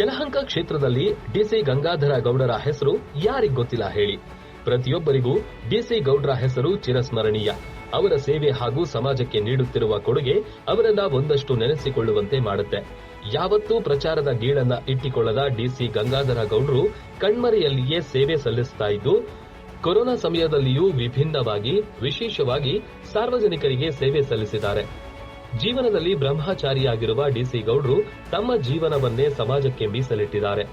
ಯಲಹಂಕ ಕ್ಷೇತ್ರದಲ್ಲಿ ಡಿಸಿ ಗಂಗಾಧರ ಗೌಡರ ಹೆಸರು ಯಾರಿಗ್ ಗೊತ್ತಿಲ್ಲ ಹೇಳಿ. ಪ್ರತಿಯೊಬ್ಬರಿಗೂ ಡಿಸಿ ಗೌಡರ ಹೆಸರು ಚಿರಸ್ಮರಣೀಯ. ಅವರ ಸೇವೆ ಹಾಗೂ ಸಮಾಜಕ್ಕೆ ನೀಡುತ್ತಿರುವ ಕೊಡುಗೆ ಅವರನ್ನ ಒಂದಷ್ಟು ನೆನೆಸಿಕೊಳ್ಳುವಂತೆ ಮಾಡುತ್ತೆ. ಯಾವತ್ತೂ ಪ್ರಚಾರದ ಗೀಳನ್ನ ಇಟ್ಟಿಕೊಳ್ಳದ ಡಿಸಿ ಗಂಗಾಧರ ಗೌಡರು ಕಣ್ಮರೆಯಲ್ಲಿಯೇ ಸೇವೆ ಸಲ್ಲಿಸ್ತಾ ಇದ್ದು, ಕೊರೋನಾ ಸಮಯದಲ್ಲಿಯೂ ವಿಭಿನ್ನವಾಗಿ, ವಿಶೇಷವಾಗಿ ಸಾರ್ವಜನಿಕರಿಗೆ ಸೇವೆ ಸಲ್ಲಿಸಿದ್ದಾರೆ. ಜೀವನದಲ್ಲಿ ಬ್ರಹ್ಮಚಾರಿಯಾಗಿರುವ ಡಿಸಿ ಗೌಡ್ರು ತಮ್ಮ ಜೀವನವನ್ನೇ ಸಮಾಜಕ್ಕೆ ಮೀಸಲಿಟ್ಟಿದ್ದಾರೆ.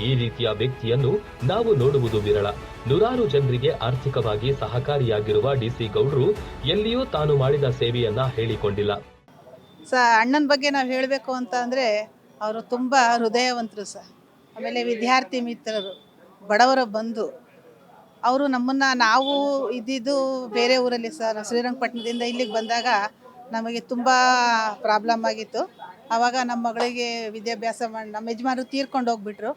ಈ ರೀತಿಯ ವ್ಯಕ್ತಿಯನ್ನು ನಾವು ನೋಡುವುದು ವಿರಳ. ನೂರಾರು ಜನರಿಗೆ ಆರ್ಥಿಕವಾಗಿ ಸಹಕಾರಿಯಾಗಿರುವ ಡಿಸಿ ಗೌಡ್ರು ಎಲ್ಲಿಯೂ ತಾನು ಮಾಡಿದ ಸೇವೆಯನ್ನ ಹೇಳಿಕೊಂಡಿಲ್ಲ. ಸ, ಅಣ್ಣನ ಬಗ್ಗೆ ನಾವು ಹೇಳಬೇಕು ಅಂತ ಅಂದರೆ ಅವರು ತುಂಬ ಹೃದಯವಂತರು ಸರ್ ಆಮೇಲೆ ವಿದ್ಯಾರ್ಥಿ ಮಿತ್ರರು, ಬಡವರ ಬಂಧು. ಅವರು ನಮ್ಮನ್ನು ನಾವು ಇದ್ದಿದ್ದು ಬೇರೆ ಊರಲ್ಲಿ ಸರ್ ಶ್ರೀರಂಗಪಟ್ಟಣದಿಂದ ಇಲ್ಲಿಗೆ ಬಂದಾಗ ನಮಗೆ ತುಂಬ ಪ್ರಾಬ್ಲಮ್ ಆಗಿತ್ತು. ಆವಾಗ ನಮ್ಮ ಮಗಳಿಗೆ ವಿದ್ಯಾಭ್ಯಾಸ ಮಾಡಿ, ನಮ್ಮ ಯಜಮಾನರು ತೀರ್ಕೊಂಡು ಹೋಗ್ಬಿಟ್ರು.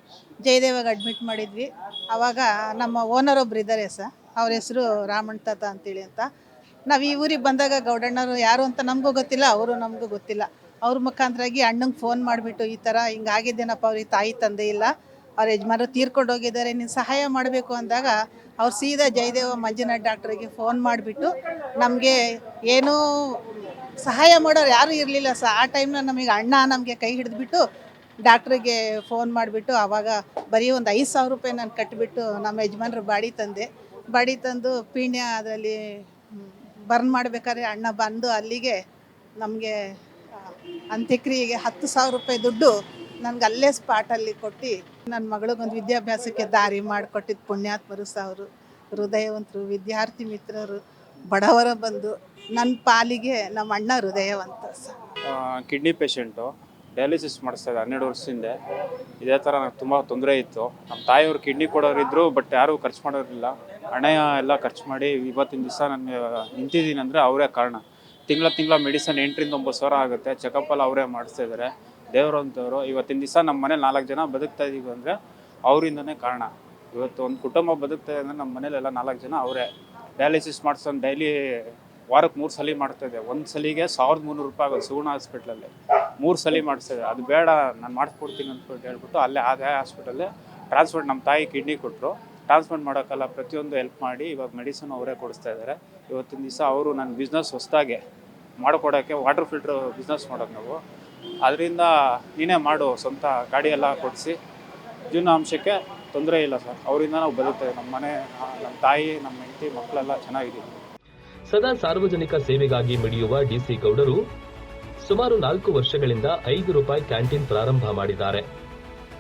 ಜಯದೇವಾಗ ಅಡ್ಮಿಟ್ ಮಾಡಿದ್ವಿ. ಆವಾಗ ನಮ್ಮ ಓನರ್ ಒಬ್ರು ಇದ್ದಾರೆ ಸರ್. ಅವ್ರ ಹೆಸರು ರಾಮಣ್ಣ ತಾತ ಅಂತೇಳಿ ಅಂತ. ನಾವು ಈ ಊರಿಗೆ ಬಂದಾಗ ಗೌಡಣ್ಣರು ಯಾರು ಅಂತ ನಮಗೂ ಗೊತ್ತಿಲ್ಲ, ಅವರು ನಮಗೂ ಗೊತ್ತಿಲ್ಲ. ಅವ್ರ ಮುಖಾಂತರಾಗಿ ಅಣ್ಣಂಗೆ ಫೋನ್ ಮಾಡಿಬಿಟ್ಟು ಈ ಥರ ಹಿಂಗೆ ಆಗಿದ್ದೇನಪ್ಪ ಅವ್ರಿಗೆ ತಾಯಿ ತಂದೆ ಇಲ್ಲ. ಅವ್ರ ಯಜಮಾನರು ತೀರ್ಕೊಂಡು ಹೋಗಿದ್ದಾರೆ, ನೀನು ಸಹಾಯ ಮಾಡಬೇಕು ಅಂದಾಗ ಅವ್ರು ಸೀದಾ ಜಯದೇವ ಮಂಜುನಾಥ್ ಡಾಕ್ಟ್ರಿಗೆ ಫೋನ್ ಮಾಡಿಬಿಟ್ಟು ನಮಗೆ ಏನೂ ಸಹಾಯ ಮಾಡೋರು ಯಾರೂ ಇರಲಿಲ್ಲ ಸರ್. ಆ ಟೈಮ್ನ ನಮಗೆ ಅಣ್ಣ ನಮಗೆ ಕೈ ಹಿಡಿದ್ಬಿಟ್ಟು ಡಾಕ್ಟ್ರಿಗೆ ಫೋನ್ ಮಾಡಿಬಿಟ್ಟು ಆವಾಗ ಬರೀ ಒಂದು ಐದು ಸಾವಿರ ರೂಪಾಯಿ ನಾನು ಕಟ್ಟಿಬಿಟ್ಟು ನಮ್ಮ ಯಜಮಾನ್ರು ಬಾಡಿ ತಂದೆ. ಬಾಡಿ ತಂದು ಪೀಣ್ಯ ಅದರಲ್ಲಿ ಬರ್ನ್ ಮಾಡಬೇಕಾದ್ರೆ ಅಣ್ಣ ಬಂದು ಅಲ್ಲಿಗೆ ನಮಗೆ ಅಂತ್ಯಕ್ರಿಯೆಗೆ ಹತ್ತು ಸಾವಿರ ರೂಪಾಯಿ ದುಡ್ಡು ನನಗೆ ಅಲ್ಲೇ ಸ್ಪಾಟಲ್ಲಿ ಕೊಟ್ಟು ನನ್ನ ಮಗಳಿಗೊಂದು ವಿದ್ಯಾಭ್ಯಾಸಕ್ಕೆ ದಾರಿ ಮಾಡಿಕೊಟ್ಟಿದ್ದು ಪುಣ್ಯಾತ್ಮರು ಅವರು. ಹೃದಯವಂತರು, ವಿದ್ಯಾರ್ಥಿ ಮಿತ್ರರು, ಬಡವರ ಬಂದು ನನ್ನ ಪಾಲಿಗೆ ನಮ್ಮ ಅಣ್ಣ ಹೃದಯವಂತ ಸರ್. ಕಿಡ್ನಿ ಪೇಷಂಟು ಡಯಾಲಿಸಿಸ್ ಮಾಡಿಸ್ತಾ ಇದ್ದೆ ಹನ್ನೆರಡು ವರ್ಷದಿಂದ ಇದೇ ಥರ ನನಗೆ ತುಂಬ ತೊಂದರೆ ಇತ್ತು. ನಮ್ಮ ತಾಯಿಯವರು ಕಿಡ್ನಿ ಕೊಡೋರಿದ್ರು ಬಟ್ ಯಾರೂ ಖರ್ಚು ಮಾಡೋರಿಲ್ಲ. ಹಣ ಎಲ್ಲ ಖರ್ಚು ಮಾಡಿ ಇವತ್ತಿನ ದಿವಸ ನಾನು ನಿಂತಿದ್ದೀನಿ ಅಂದರೆ ಅವರೇ ಕಾರಣ. ತಿಂಗಳ ತಿಂಗಳ ಮೆಡಿಸನ್ ಎಂಟರಿಂದ ಒಂಬತ್ತು ಸಾವಿರ ಆಗುತ್ತೆ. ಚೆಕಪ್ಪಲ್ಲಿ ಅವರೇ ಮಾಡಿಸ್ತಾ ಇದ್ದಾರೆ ದೇವರಂತವರು, ಇವತ್ತಿನ ದಿವಸ ನಮ್ಮ ಮನೇಲಿ ನಾಲ್ಕು ಜನ ಬದುಕ್ತಾ ಇದೀವಿ ಅಂದರೆ ಅವರಿಂದನೇ ಕಾರಣ. ಇವತ್ತು ಒಂದು ಕುಟುಂಬ ಬದುಕ್ತಾ ಇದೆ ಅಂದರೆ ನಮ್ಮ ಮನೇಲೆಲ್ಲ ನಾಲ್ಕು ಜನ ಅವರೇ. ಡಯಾಲಿಸಿಸ್ ಮಾಡಿಸ್ಕೊಂಡು ಡೈಲಿ ವಾರಕ್ಕೆ ಮೂರು ಸಲ ಮಾಡ್ತಾ ಇದೆ ಒಂದು ಸಲಿಗೆ ಸಾವಿರದ ಮುನ್ನೂರು ರೂಪಾಯಿ ಆಗೋದು ಸುಗುಣ ಹಾಸ್ಪಿಟ್ಲಲ್ಲಿ. ಮೂರು ಸಲ ಮಾಡಿಸ್ತಾ ಅದು ಬೇಡ, ನಾನು ಮಾಡಿಸ್ಕೊಡ್ತೀನಿ ಅಂತ ಹೇಳ್ಬಿಟ್ಟು ಅಲ್ಲೇ ಅದೇ ಹಾಸ್ಪಿಟಲ್ಲೇ ಟ್ರಾನ್ಸ್ಪೋರ್ಟ್ ನಮ್ಮ ತಾಯಿ ಕಿಡ್ನಿ ಕೊಟ್ಟರು ಟ್ರಾನ್ಸ್ಪೋರ್ಟ್ ಮಾಡೋಕ್ಕಲ್ಲ ಪ್ರತಿಯೊಂದು ಹೆಲ್ಪ್ ಮಾಡಿ ಇವಾಗ ಮೆಡಿಸಿನ್ ಅವರೇ ಕೊಡಿಸ್ತಾ ಇದ್ದಾರೆ ಇವತ್ತಿನ ದಿವಸ ಅವರು ನನ್ನ ಬಿಸ್ನೆಸ್ ಹೊಸದಾಗೆ ಮಾಡಿಕೊಡೋಕ್ಕೆ ವಾಟರ್ ಫಿಲ್ಟ್ರ್ ಬಿಸ್ನೆಸ್ ಮಾಡೋದು ನಾವು. ಅದರಿಂದ ನೀನೇ ಮಾಡು, ಸ್ವಂತ ಗಾಡಿ ಎಲ್ಲ ಕೊಡಿಸಿ. ಜೀವನಾಂಶಕ್ಕೆ ತೊಂದರೆ ಇಲ್ಲ ಸರ್. ಅವರಿಂದ ನಾವು ಬದುಕ್ತೇವೆ ನಮ್ಮ ಮನೆ ನಮ್ಮ ತಾಯಿ ನಮ್ಮ ಹೆಂಡತಿ ಮಕ್ಕಳೆಲ್ಲ ಚೆನ್ನಾಗಿದ್ದೀವಿ. ಸದಾ ಸಾರ್ವಜನಿಕ ಸೇವೆಗಾಗಿ ಮಿಡಿಯುವ ಡಿಸಿ ಗೌಡರು ಸುಮಾರು ನಾಲ್ಕು ವರ್ಷಗಳಿಂದ ಐದು ರೂಪಾಯಿ ಕ್ಯಾಂಟೀನ್ ಪ್ರಾರಂಭ ಮಾಡಿದ್ದಾರೆ.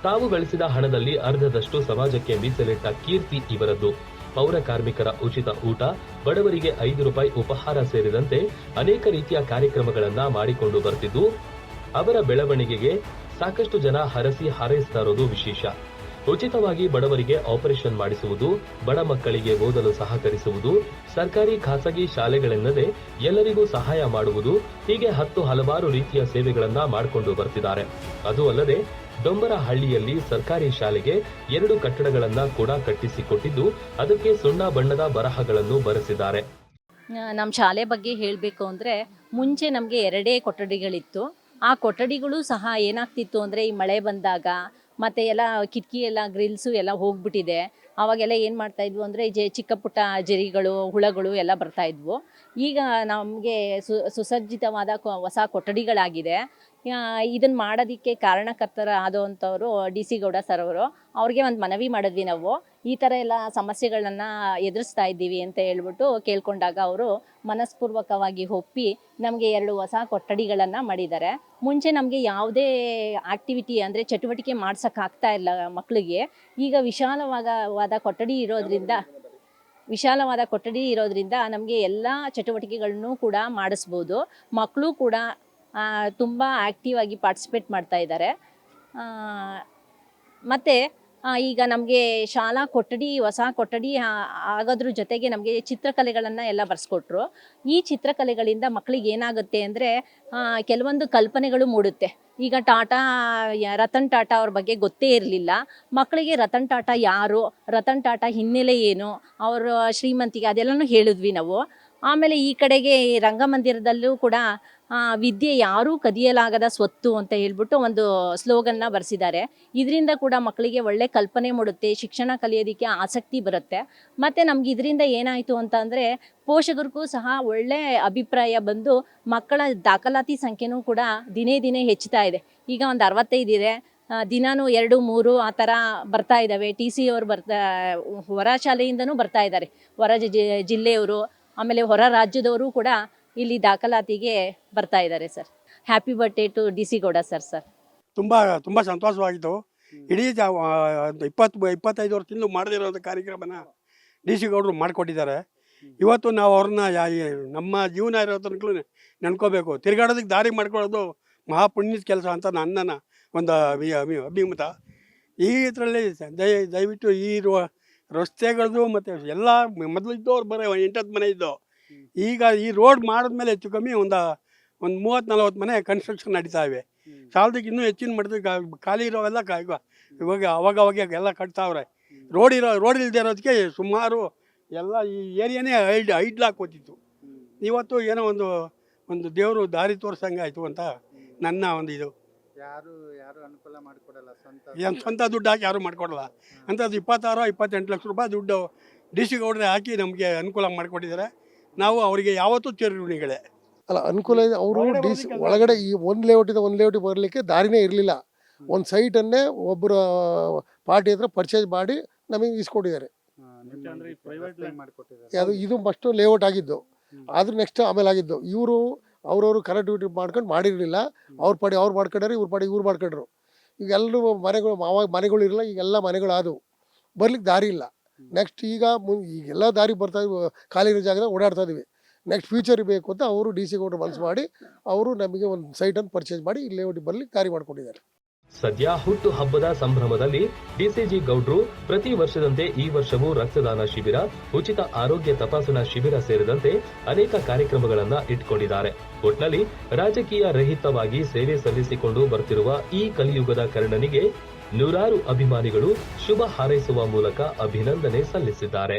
ತಾವು ಗಳಿಸಿದ ಹಣದಲ್ಲಿ ಅರ್ಧದಷ್ಟು ಸಮಾಜಕ್ಕೆ ಮೀಸಲಿಟ್ಟ ಕೀರ್ತಿ ಇವರದ್ದು. ಪೌರ ಕಾರ್ಮಿಕರ ಉಚಿತ ಊಟ, ಬಡವರಿಗೆ ಐದು ರೂಪಾಯಿ ಉಪಹಾರ ಸೇರಿದಂತೆ ಅನೇಕ ರೀತಿಯ ಕಾರ್ಯಕ್ರಮಗಳನ್ನು ಮಾಡಿಕೊಂಡು ಬರ್ತಿದ್ದು, ಅವರ ಬೆಳವಣಿಗೆಗೆ ಸಾಕಷ್ಟು ಜನ ಹರಸಿ ಹಾರೈಸ್ತಾ ಇರೋದು ವಿಶೇಷ. ಉಚಿತವಾಗಿ ಬಡವರಿಗೆ ಆಪರೇಷನ್ ಮಾಡಿಸುವುದು, ಬಡ ಮಕ್ಕಳಿಗೆ ಓದಲು ಸಹಕರಿಸುವುದು, ಸರ್ಕಾರಿ ಖಾಸಗಿ ಶಾಲೆಗಳೆನ್ನದೆ ಎಲ್ಲರಿಗೂ ಸಹಾಯ ಮಾಡುವುದು, ಹೀಗೆ ಹತ್ತು ಹಲವಾರು ರೀತಿಯ ಸೇವೆಗಳನ್ನ ಮಾಡಿಕೊಂಡು ಬರ್ತಿದ್ದಾರೆ. ಅದು ಅಲ್ಲದೆ, ಡೊಂಬರಹಳ್ಳಿಯಲ್ಲಿ ಸರ್ಕಾರಿ ಶಾಲೆಗೆ ಎರಡು ಕಟ್ಟಡಗಳನ್ನ ಕೂಡ ಕಟ್ಟಿಸಿಕೊಟ್ಟಿದ್ದು, ಅದಕ್ಕೆ ಸುಣ್ಣ ಬಣ್ಣದ ಬರಹಗಳನ್ನು ಬರೆಸಿದ್ದಾರೆ. ನಮ್ಮ ಶಾಲೆ ಬಗ್ಗೆ ಹೇಳಬೇಕು ಅಂದರೆ, ಮುಂಚೆ ನಮಗೆ ಎರಡೇ ಕೊಠಡಿಗಳಿತ್ತು. ಆ ಕೊಠಡಿಗಳು ಸಹ ಏನಾಗ್ತಿತ್ತು ಅಂದರೆ, ಈ ಮಳೆ ಬಂದಾಗ ಮತ್ತು ಎಲ್ಲ ಕಿಟಕಿ ಎಲ್ಲ ಗ್ರಿಲ್ಸು ಎಲ್ಲ ಹೋಗ್ಬಿಟ್ಟಿದೆ. ಅವಾಗೆಲ್ಲ ಏನು ಮಾಡ್ತಾ ಇದ್ವು ಅಂದರೆ, ಜೆ ಚಿಕ್ಕ ಪುಟ್ಟ ಜರಿಗಳು, ಹುಳಗಳು ಎಲ್ಲ ಬರ್ತಾ ಇದ್ವು. ಈಗ ನಮಗೆ ಸು, ಸುಸಜ್ಜಿತವಾದ ಹೊಸ ಕೊಠಡಿಗಳಾಗಿದೆ. ಇದನ್ನು ಮಾಡೋದಕ್ಕೆ ಕಾರಣಕರ್ತರ ಆದಂಥವ್ರು ಡಿ ಸಿ ಗೌಡ ಸರ್ ಅವರು. ಅವ್ರಿಗೆ ಒಂದು ಮನವಿ ಮಾಡಿದ್ವಿ ನಾವು. ಈ ಥರ ಎಲ್ಲ ಸಮಸ್ಯೆಗಳನ್ನು ಎದುರಿಸ್ತಾ ಇದ್ದೀವಿ ಅಂತ ಹೇಳ್ಬಿಟ್ಟು ಕೇಳ್ಕೊಂಡಾಗ ಅವರು ಮನಸ್ಪೂರ್ವಕವಾಗಿ ಒಪ್ಪಿ ನಮಗೆ ಎರಡು ಹೊಸ ಕೊಠಡಿಗಳನ್ನು ಮಾಡಿದ್ದಾರೆ. ಮುಂಚೆ ನಮಗೆ ಯಾವುದೇ ಆಕ್ಟಿವಿಟಿ ಅಂದರೆ ಚಟುವಟಿಕೆ ಮಾಡ್ಸೋಕ್ಕಾಗ್ತಾ ಇಲ್ಲ ಮಕ್ಕಳಿಗೆ ಈಗ ವಿಶಾಲವಾದ ಕೊಠಡಿ ಇರೋದ್ರಿಂದ, ವಿಶಾಲವಾದ ಕೊಠಡಿ ಇರೋದ್ರಿಂದ ನಮಗೆ ಎಲ್ಲ ಚಟುವಟಿಕೆಗಳನ್ನು ಕೂಡ ಮಾಡಿಸ್ಬೋದು. ಮಕ್ಕಳು ಕೂಡ ತುಂಬ ಆ್ಯಕ್ಟಿವ್ ಆಗಿ ಪಾರ್ಟಿಸಿಪೇಟ್ ಮಾಡ್ತಾ ಇದ್ದಾರೆ. ಮತ್ತು ಈಗ ನಮಗೆ ಶಾಲಾ ಕೊಠಡಿ, ಹೊಸ ಕೊಠಡಿ ಆಗೋದ್ರ ಜೊತೆಗೆ ನಮಗೆ ಚಿತ್ರಕಲೆಗಳನ್ನು ಎಲ್ಲ ಬರೆಸ್ಕೊಟ್ರು. ಈ ಚಿತ್ರಕಲೆಗಳಿಂದ ಮಕ್ಕಳಿಗೆ ಏನಾಗುತ್ತೆ ಅಂದರೆ ಕೆಲವೊಂದು ಕಲ್ಪನೆಗಳು ಮೂಡುತ್ತೆ. ಈಗ ಟಾಟಾ ರತನ್ ಟಾಟಾ ಅವ್ರ ಬಗ್ಗೆ ಗೊತ್ತೇ ಇರಲಿಲ್ಲ. ಮಕ್ಕಳಿಗೆ ರತನ್ ಟಾಟಾ ಯಾರು? ರತನ್ ಟಾಟಾ ಹಿನ್ನೆಲೆ ಏನು? ಅವರು ಶ್ರೀಮಂತಿಗೆ ಅದೆಲ್ಲನೂ ಹೇಳಿದ್ವಿ ನಾವು. ಆಮೇಲೆ ಈ ಕಡೆಗೆ ರಂಗಮಂದಿರದಲ್ಲೂ ಕೂಡ ವಿದ್ಯೆ ಯಾರೂ ಕದಿಯಲಾಗದ ಸ್ವತ್ತು ಅಂತ ಹೇಳ್ಬಿಟ್ಟು ಒಂದು ಸ್ಲೋಗನ್ನ ಬರೆಸಿದ್ದಾರೆ. ಇದರಿಂದ ಕೂಡ ಮಕ್ಕಳಿಗೆ ಒಳ್ಳೆ ಕಲ್ಪನೆ ಮೂಡುತ್ತೆ, ಶಿಕ್ಷಣ ಕಲಿಯೋದಕ್ಕೆ ಆಸಕ್ತಿ ಬರುತ್ತೆ. ಮತ್ತು ನಮ್ಗೆ ಇದರಿಂದ ಏನಾಯಿತು ಅಂತ ಅಂದರೆ, ಪೋಷಕರಿಗೂ ಸಹ ಒಳ್ಳೆ ಅಭಿಪ್ರಾಯ ಬಂದು ಮಕ್ಕಳ ದಾಖಲಾತಿ ಸಂಖ್ಯೆನೂ ಕೂಡ ದಿನೇ ದಿನೇ ಹೆಚ್ಚುತ್ತಾ ಇದೆ. ಈಗ ಒಂದು ಅರವತ್ತೈದು ಇದೆ ದಿನಾನೂ ಎರಡು, ಮೂರು ಆ ಥರ ಬರ್ತಾ ಇದ್ದಾವೆ. ಟಿ ಸಿ ಅವರು ಬರ್ತಾ, ಹೊರ ಶಾಲೆಯಿಂದನೂ ಬರ್ತಾ ಇದ್ದಾರೆ. ಹೊರ ಜಿಲ್ಲೆಯವರು ಆಮೇಲೆ ಹೊರ ರಾಜ್ಯದವರು ಕೂಡ ಇಲ್ಲಿ ದಾಖಲಾತಿಗೆ ಬರ್ತಾ ಇದ್ದಾರೆ, sir. Happy birthday to D C Gowda sir sir ತುಂಬ ತುಂಬ ಸಂತೋಷವಾಗಿತ್ತು. ಇಡೀ ಇಪ್ಪತ್ತು ಇಪ್ಪತ್ತೈದು ವರ್ಷದಿಂದ ಮಾಡದಿರೋ ಕಾರ್ಯಕ್ರಮನ ಡಿ ಸಿ ಗೌಡರು ಮಾಡಿಕೊಟ್ಟಿದ್ದಾರೆ. ಇವತ್ತು ನಾವು ಅವ್ರನ್ನ ನಮ್ಮ ಜೀವನ ಇರೋ ನೆನ್ಕೋಬೇಕು. ತಿರುಗಾಡೋದಕ್ಕೆ ದಾರಿ ಮಾಡ್ಕೊಳ್ಳೋದು ಮಹಾಪುಣ್ಯದ ಕೆಲಸ ಅಂತ ನನ್ನ ಒಂದು ಅಭಿ ಅಭಿ, ಅಭಿಮತ. ಈ ಇದರಲ್ಲಿ ದಯ ದಯವಿಟ್ಟು ಈ ರೋ- ರಸ್ತೆಗಳದ್ದು ಮತ್ತು ಎಲ್ಲ ಮೊದಲು ಇದ್ದವ್ರು ಬರೋ ಎಂಟತ್ತು ಮನೆ ಇದ್ದವು ಈಗ ಈ ರೋಡ್ ಮಾಡಿದ್ಮೇಲೆ ಹೆಚ್ಚು ಕಮ್ಮಿ ಒಂದು ಒಂದು ಮೂವತ್ತು ನಲ್ವತ್ತು ಮನೆ ಕನ್ಸ್ಟ್ರಕ್ಷನ್ ನಡೀತಾ ಇವೆ. ಸಾಲದಕ್ಕೆ ಇನ್ನೂ ಹೆಚ್ಚಿನ ಮಾಡಿದ್ರೆ ಖಾಲಿ ಇರೋವೆಲ್ಲ ಕಾಯ್ಕೊ ಇವ- ಇವಾಗ ಅವಾಗ ಅವಾಗ ಎಲ್ಲ ಕಟ್ತಾವ್ರೆ. ರೋಡ್ ಇರೋ ರೋಡ್ ಇಲ್ಲದೆ ಇರೋದಕ್ಕೆ ಸುಮಾರು ಎಲ್ಲ ಈ ಏರಿಯಾನೇ ಐಡ್ ಐಡ್ಲಾಕ್ ಹೋಗ್ತಿತ್ತು ಇವತ್ತು ಏನೋ ಒಂದು ಒಂದು ದೇವರು ದಾರಿ ತೋರ್ಸಂಗೆ ಆಯಿತು ಅಂತ ನನ್ನ ಒಂದು ಇದು. ಯಾರು ಯಾರು ಅನುಕೂಲ ಮಾಡಿಕೊಡಲ್ಲ ಸ್ವಂತ ಏನು ಸ್ವಂತ ದುಡ್ಡು ಹಾಕಿ ಯಾರು ಮಾಡ್ಕೊಡಲ್ಲ. ಅಂಥದ್ದು ಇಪ್ಪತ್ತಾರು ಇಪ್ಪತ್ತೆಂಟು ಲಕ್ಷ ರೂಪಾಯಿ ದುಡ್ಡು ಡಿ ಸಿ ಗೌಡ್ರೆ ಹಾಕಿ ನಮಗೆ ಅನುಕೂಲ ಮಾಡಿಕೊಟ್ಟಿದ್ದಾರೆ. ನಾವು ಅವರಿಗೆ ಯಾವತ್ತೂ ಚಿರಋಣಿಗಳೇ ಅಲ್ಲ ಅನುಕೂಲ ಇದೆ. ಅವರು ಒಳಗಡೆ ಡಿ ಸಿ ಒಳಗಡೆ ಈ ಒಂದು ಲೇಔಟಿಂದ ಒಂದು ಲೇಔಟಿಗೆ ಬರಲಿಕ್ಕೆ ದಾರಿನೇ ಇರಲಿಲ್ಲ. ಒಂದು ಸೈಟನ್ನೇ ಒಬ್ಬರು ಪಾರ್ಟಿ ಹತ್ರ ಪರ್ಚೇಸ್ ಮಾಡಿ ನಮಗೆ ಇಸ್ಕೊಟ್ಟಿದ್ದಾರೆ ಅದು ಇದು ಫಸ್ಟು ಲೇಔಟ್ ಆಗಿದ್ದು. ಆದರೂ ನೆಕ್ಸ್ಟ್ ಆಮೇಲೆ ಆಗಿದ್ದು. ಇವರು ಅವ್ರವ್ರು ಡ್ಯೂಟಿ ಮಾಡ್ಕೊಂಡು ಮಾಡಿರಲಿಲ್ಲ. ಅವ್ರ ಪಾಡಿ ಅವ್ರು ಮಾಡ್ಕೊಂಡ್ರೆ ಇವ್ರ ಪಾಡಿ ಇವ್ರು ಮಾಡ್ಕೊಂಡ್ರು. ಈಗ ಎಲ್ಲರೂ ಮನೆಗಳು ಅವಾಗ ಮನೆಗಳು ಈಗ ಎಲ್ಲ ಮನೆಗಳು ಆದವು. ಬರ್ಲಿಕ್ಕೆ ದಾರಿ ಇಲ್ಲ. ನೆಕ್ಸ್ಟ್ ಈಗ ಮುನ್ ಈಗೆಲ್ಲ ದಾರಿ ಬರ್ತಾ ಖಾಲಿ ಇರೋ ಜಾಗದಾಗ ಓಡಾಡ್ತಾ ಇದೀವಿ. ನೆಕ್ಸ್ಟ್ ಫ್ಯೂಚರ್ ಬೇಕು ಅಂತ ಅವರು ಡಿ ಸಿ ಗೌಡ್ರು ಮನಸ್ಸು ಮಾಡಿ ಅವರು ನಮಗೆ ಒಂದು ಸೈಟನ್ನು ಪರ್ಚೇಸ್ ಮಾಡಿ ಇಲ್ಲೇ ಓಡಿ ಬರ್ಲಿಕ್ಕೆ ದಾರಿ ಮಾಡ್ಕೊಂಡಿದ್ದಾರೆ. ಸದ್ಯ ಹುಟ್ಟು ಹಬ್ಬದ ಸಂಭ್ರಮದಲ್ಲಿ ಡಿಸಿಜಿ ಗೌಡ್ರು ಪ್ರತಿ ವರ್ಷದಂತೆ ಈ ವರ್ಷವೂ ರಕ್ತದಾನ ಶಿಬಿರ, ಉಚಿತ ಆರೋಗ್ಯ ತಪಾಸಣಾ ಶಿಬಿರ ಸೇರಿದಂತೆ ಅನೇಕ ಕಾರ್ಯಕ್ರಮಗಳನ್ನ ಇಟ್ಕೊಂಡಿದ್ದಾರೆ. ಒಟ್ನಲ್ಲಿ ರಾಜಕೀಯ ರಹಿತವಾಗಿ ಸೇವೆ ಸಲ್ಲಿಸಿಕೊಂಡು ಬರ್ತಿರುವ ಈ ಕಲಿಯುಗದ ಕರ್ಣನಿಗೆ ನೂರಾರು ಅಭಿಮಾನಿಗಳು ಶುಭ ಹಾರೈಸುವ ಮೂಲಕ ಅಭಿನಂದನೆ ಸಲ್ಲಿಸಿದ್ದಾರೆ.